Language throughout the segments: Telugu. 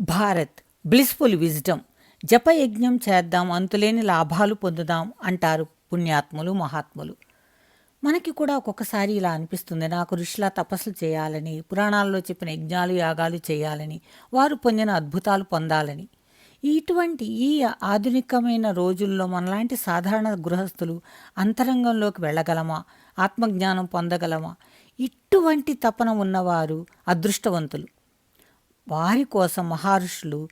Bharat blissful wisdom. జపయజ్ఞం చేద్దాం అంతులేని లాభాలు పొందుదాం అంటారు పుణ్యాత్ములు మహాత్ములు. మనకి కూడా ఒక్కొక్కసారి ఇలా అనిపిస్తుంది నాకు ఋషిలా తపస్సులు చేయాలని పురాణాల్లో చెప్పిన యజ్ఞాలు యాగాలు చేయాలని వారు పొందిన అద్భుతాలు పొందాలని. ఇటువంటి ఈ ఆధునికమైన రోజుల్లో మనలాంటి సాధారణ గృహస్థులు అంతరంగంలోకి వెళ్ళగలమా? ఆత్మజ్ఞానం పొందగలమా? ఇటువంటి తపన ఉన్నవారు అదృష్టవంతులు. వారి కోసం మహర్షులు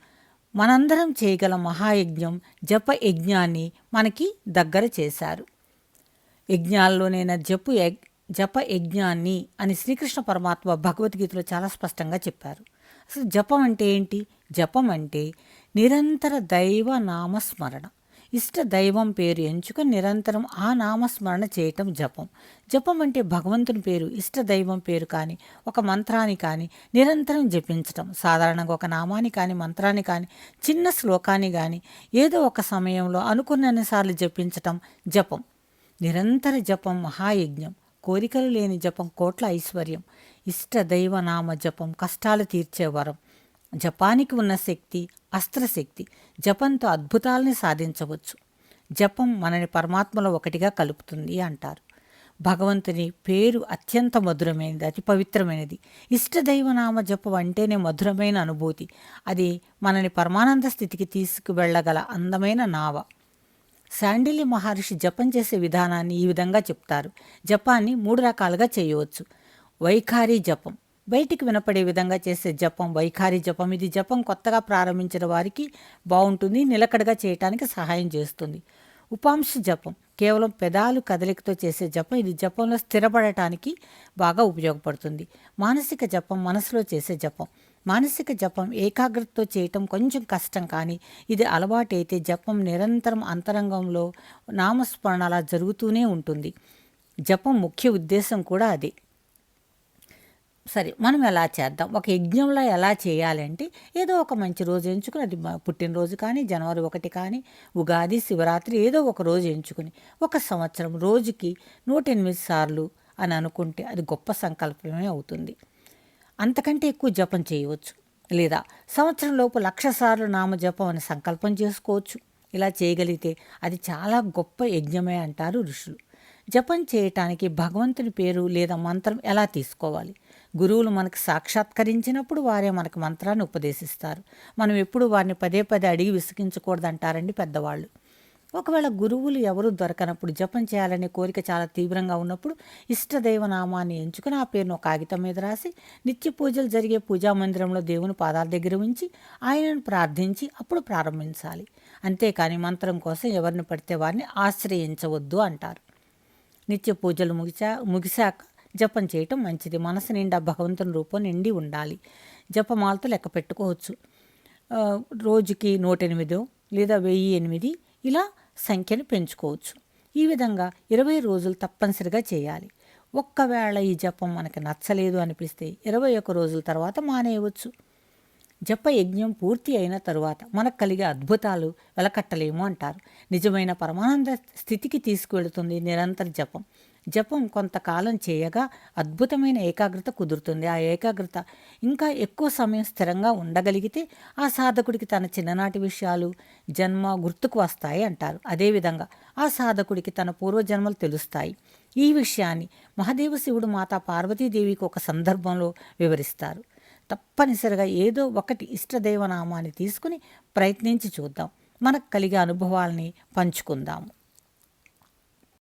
మనందరం చేయగల మహాయజ్ఞం జప యజ్ఞాన్ని మనకి దగ్గర చేశారు. యజ్ఞాల్లోనైనా జపు జప యజ్ఞాన్ని అని శ్రీకృష్ణ పరమాత్మ భగవద్గీతలో చాలా స్పష్టంగా చెప్పారు. అసలు జపం అంటే ఏంటి? జపం అంటే నిరంతర దైవ నామస్మరణ. ఇష్ట దైవం పేరు ఎంచుకొని నిరంతరం ఆ నామస్మరణ చేయటం జపం. జపం అంటే భగవంతుని పేరు ఇష్ట దైవం పేరు కానీ ఒక మంత్రాన్ని కానీ నిరంతరం జపించటం. సాధారణంగా ఒక నామాన్ని కానీ మంత్రాన్ని కానీ చిన్న శ్లోకాన్ని కానీ ఏదో ఒక సమయంలో అనుకున్నన్నిసార్లు జపించటం జపం. నిరంతర జపం మహాయజ్ఞం. కోరికలు లేని జపం కోట్ల ఐశ్వర్యం. ఇష్ట దైవ నామ జపం కష్టాలు తీర్చే వరం. జపానికి ఉన్న శక్తి అస్త్రశక్తి జపంతో అద్భుతాలని సాధించవచ్చు. జపం మనని పరమాత్మలో ఒకటిగా కలుపుతుంది అంటారు. భగవంతుని పేరు అత్యంత మధురమైనది అతి పవిత్రమైనది. ఇష్టదైవనామ జపం అంటేనే మధురమైన అనుభూతి. అది మనని పరమానంద స్థితికి తీసుకువెళ్ళగల అందమైన నావ. శాండిల్య మహర్షి జపం చేసే విధానాన్ని ఈ విధంగా చెప్తారు. జపాన్ని మూడు రకాలుగా చేయవచ్చు. వైఖారీ జపం. బయటికి వినపడే విధంగా చేసే జపం వైఖారి జపం. ఇది జపం కొత్తగా ప్రారంభించిన వారికి బాగుంటుంది నిలకడగా చేయటానికి సహాయం చేస్తుంది. ఉపాంశ జపం కేవలం పెదాలు కదలికతో చేసే జపం ఇది జపంలో స్థిరపడటానికి బాగా ఉపయోగపడుతుంది. మానసిక జపం మనసులో చేసే జపం. మానసిక జపం ఏకాగ్రతతో చేయటం కొంచెం కష్టం కానీ ఇది అలవాటైతే జపం నిరంతరం అంతరంగంలో నామస్మరణ అలా జరుగుతూనే ఉంటుంది. జపం ముఖ్య ఉద్దేశం కూడా అదే. సరే మనం ఎలా చేద్దాం? ఒక యజ్ఞంలో ఎలా చేయాలంటే ఏదో ఒక మంచి రోజు ఎంచుకుని అది పుట్టినరోజు కానీ జనవరి ఒకటి కానీ ఉగాది శివరాత్రి ఏదో ఒక రోజు ఎంచుకుని ఒక సంవత్సరం రోజుకి నూట ఎనిమిది సార్లు అని అనుకుంటే అది గొప్ప సంకల్పమే అవుతుంది. అంతకంటే ఎక్కువ జపం చేయవచ్చు. లేదా సంవత్సరం లోపు లక్ష సార్లు నామ జపం అని సంకల్పం చేసుకోవచ్చు. ఇలా చేయగలిగితే అది చాలా గొప్ప యజ్ఞమే అంటారు ఋషులు. జపం చేయటానికి భగవంతుని పేరు లేదా మంత్రం ఎలా తీసుకోవాలి? గురువులు మనకు సాక్షాత్కరించినప్పుడు వారే మనకు మంత్రాన్ని ఉపదేశిస్తారు. మనం ఎప్పుడు వారిని పదే పదే అడిగి విసిగించకూడదంటారండి పెద్దవాళ్ళు. ఒకవేళ గురువులు ఎవరు దొరకనప్పుడు జపం చేయాలనే కోరిక చాలా తీవ్రంగా ఉన్నప్పుడు ఇష్టదైవ నామాన్ని ఎంచుకుని ఆ పేరును ఒక కాగితం మీద రాసి నిత్య పూజలు జరిగే పూజా మందిరంలో దేవుని పాదాల దగ్గర ఉంచి ఆయనను ప్రార్థించి అప్పుడు ప్రారంభించాలి. అంతేకాని మంత్రం కోసం ఎవరిని పడితే వారిని ఆశ్రయించవద్దు అంటారు. నిత్య పూజలు ముగిసా ముగిశాక జపం చేయటం మంచిది. మనసు నిండా భగవంతుని రూపం నిండి ఉండాలి. జపమాలతో లెక్క పెట్టుకోవచ్చు. రోజుకి నూట ఎనిమిదో లేదా వెయ్యి ఎనిమిది ఇలా సంఖ్యను పెంచుకోవచ్చు. ఈ విధంగా ఇరవై రోజులు తప్పనిసరిగా చేయాలి. ఒక్కవేళ ఈ జపం మనకి నచ్చలేదు అనిపిస్తే ఇరవై ఒక్క రోజుల తర్వాత మానేయవచ్చు. జప యజ్ఞం పూర్తి అయిన తరువాత మనకు కలిగే అద్భుతాలు వెలకట్టలేము అంటారు. నిజమైన పరమానంద స్థితికి తీసుకువెళుతుంది నిరంతర జపం. జపం కొంతకాలం చేయగా అద్భుతమైన ఏకాగ్రత కుదురుతుంది. ఆ ఏకాగ్రత ఇంకా ఎక్కువ సమయం స్థిరంగా ఉండగలిగితే ఆ సాధకుడికి తన చిన్ననాటి విషయాలు జన్మ గుర్తుకు వస్తాయి అంటారు. అదేవిధంగా ఆ సాధకుడికి తన పూర్వజన్మలు తెలుస్తాయి. ఈ విషయాన్ని మహాదేవ శివుడు మాతా పార్వతీదేవికి ఒక సందర్భంలో వివరిస్తారు. తప్పనిసరిగా ఏదో ఒకటి ఇష్టదైవనామాన్ని తీసుకుని ప్రయత్నించి చూద్దాం. మనకు కలిగే అనుభవాల్ని పంచుకుందాము.